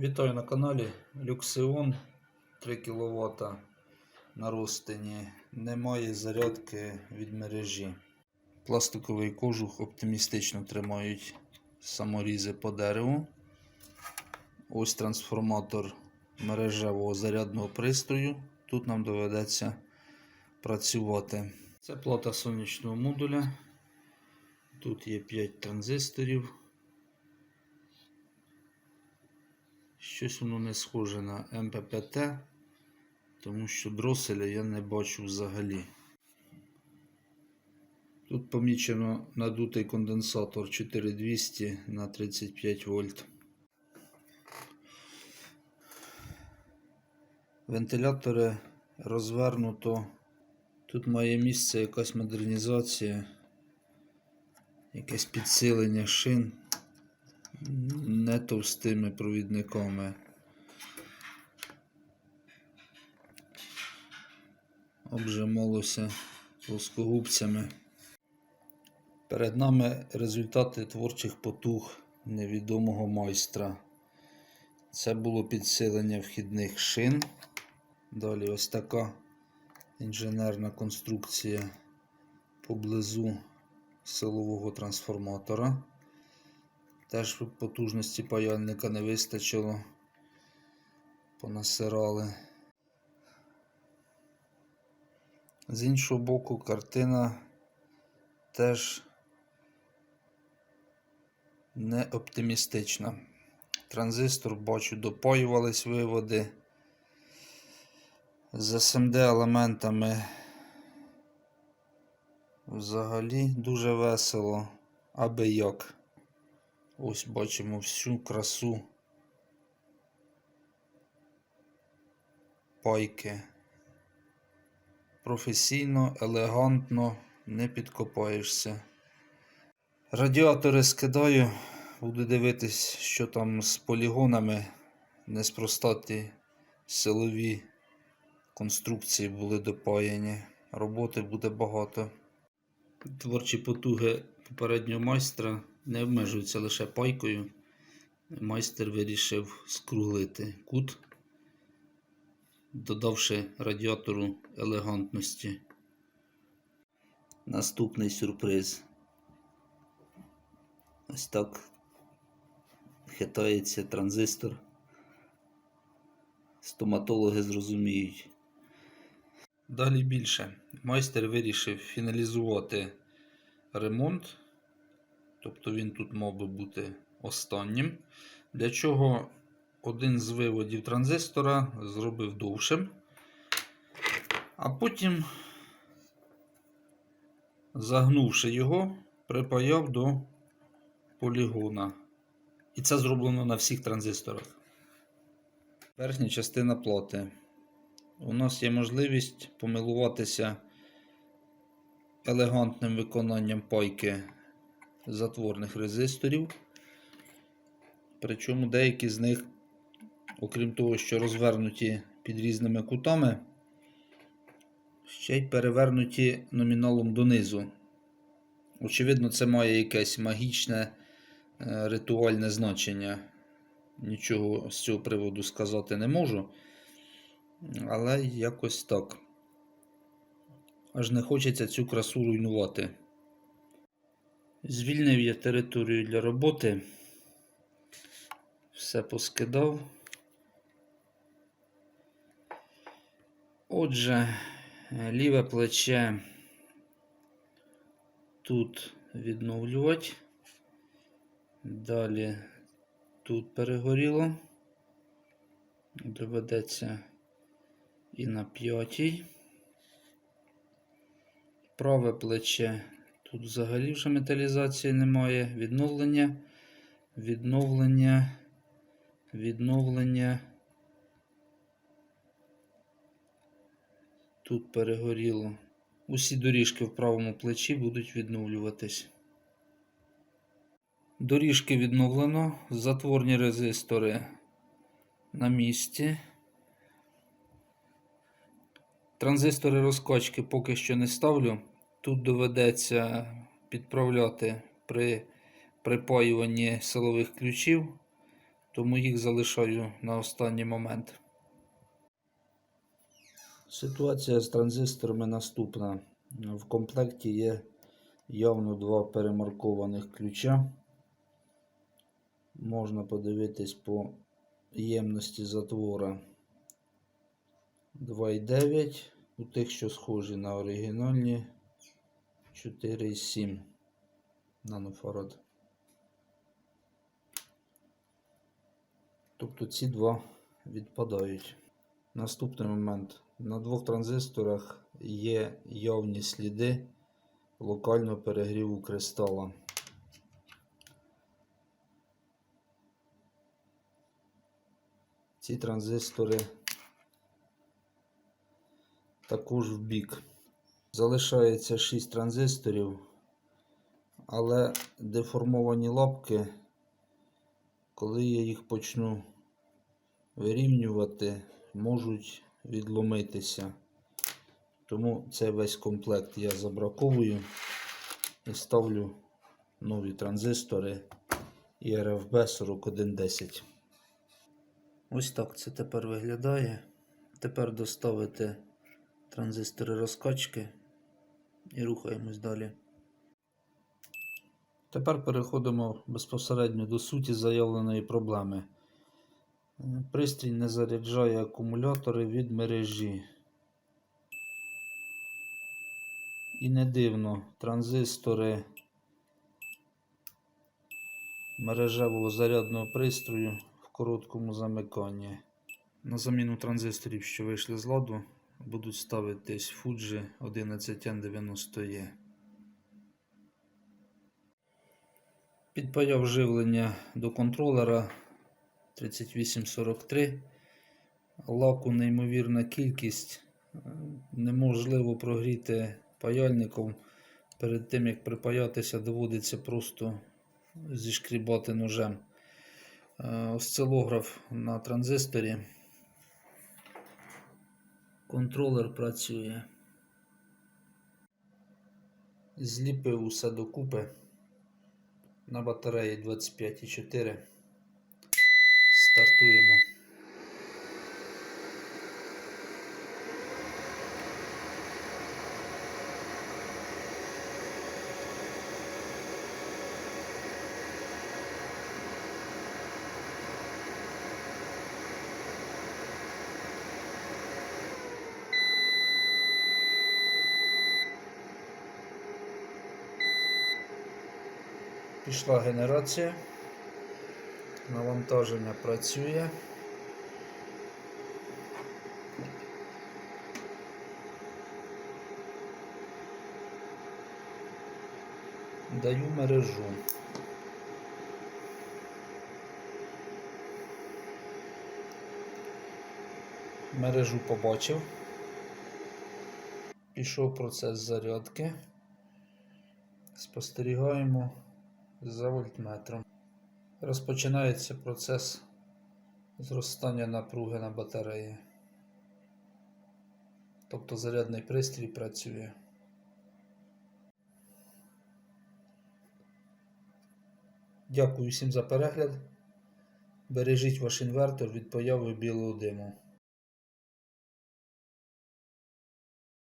Вітаю на каналі Люксеон 3 кВт на розтині. Немає зарядки від мережі. Пластиковий кожух оптимістично тримають саморізи по дереву. Ось трансформатор мережевого зарядного пристрою. Тут нам доведеться працювати. Це плата сонячного модуля. Тут є 5 транзисторів. Щось воно не схоже на МППТ, тому що дроселя я не бачу взагалі. Тут помічено надутий конденсатор 4200 на 35 вольт. Вентилятори розвернуто. Тут має місце якась модернізація, якесь підсилення шин не товстими провідниками. Обжималося плоскогубцями. Перед нами результати творчих потуг невідомого майстра. Це було підсилення вхідних шин. Далі ось така інженерна конструкція поблизу силового трансформатора. Теж потужності паяльника не вистачило. Понасирали. З іншого боку, картина теж не оптимістична. Транзистор, бачу, допаювались виводи. З SMD елементами взагалі дуже весело, аби як. Ось бачимо всю красу пайки. Професійно, елегантно, не підкопаєшся. Радіатори скидаю, буду дивитись, що там з полігонами неспроста ті силові конструкції були допаяні. Роботи буде багато. Творчі потуги попереднього майстра не обмежуються лише пайкою. Майстер вирішив скруглити кут, додавши радіатору елегантності. Наступний сюрприз. Ось так хитається транзистор. Стоматологи зрозуміють. Далі більше. Майстер вирішив фіналізувати ремонт. Тобто він тут мав би бути останнім. Для чого один з виводів транзистора зробив довшим, а потім, загнувши його, припаяв до полігона. І це зроблено на всіх транзисторах. Верхня частина плати. У нас є можливість помилуватися елегантним виконанням пайки затворних резисторів. Причому деякі з них, окрім того, що розвернуті під різними кутами, ще й перевернуті номіналом донизу. Очевидно, це має якесь магічне е, ритуальне значення. Нічого з цього приводу сказати не можу. Але якось так. Аж не хочеться цю красу руйнувати. Звільнив я територію для роботи. Все поскидав. Отже, ліве плече тут відновлювати. Далі тут перегоріло. Доведеться і на п'ятій. Праве плече Тут взагалі вже металізації немає. Відновлення, відновлення, відновлення. Тут перегоріло. Усі доріжки в правому плечі будуть відновлюватись. Доріжки відновлено. Затворні резистори на місці. Транзистори розкачки поки що не ставлю. Тут доведеться підправляти при припаюванні силових ключів, тому їх залишаю на останній момент. Ситуація з транзисторами наступна. В комплекті є явно два перемаркованих ключа. Можна подивитись по ємності затвора 2,9. У тих, що схожі на оригінальні 4,7 нанофарад. Тобто ці два відпадають. Наступний момент. На двох транзисторах є явні сліди локального перегріву кристала. Ці транзистори також в бік. Залишається 6 транзисторів, але деформовані лапки, коли я їх почну вирівнювати, можуть відломитися. Тому цей весь комплект я забраковую і ставлю нові транзистори IRFB 4110. Ось так це тепер виглядає. Тепер доставити транзистори розкачки і рухаємось далі. Тепер переходимо безпосередньо до суті заявленої проблеми. Пристрій не заряджає акумулятори від мережі. І не дивно, транзистори мережевого зарядного пристрою в короткому замиканні. На заміну транзисторів, що вийшли з ладу, будуть ставитись Fuji 11N90E. Підпаяв живлення до контролера 3843. Лаку неймовірна кількість. Неможливо прогріти паяльником. Перед тим як припаятися, доводиться просто зішкрібати ножем. Е, Осцилограф на транзисторі. Контролер працює. Зліпив усе докупи на батареї 25,4. Стартуємо. Пішла генерація. Навантаження працює. Даю мережу. Мережу побачив. Пішов процес зарядки. Спостерігаємо за вольтметром. Розпочинається процес зростання напруги на батареї. Тобто зарядний пристрій працює. Дякую всім за перегляд. Бережіть ваш інвертор від появи білого диму.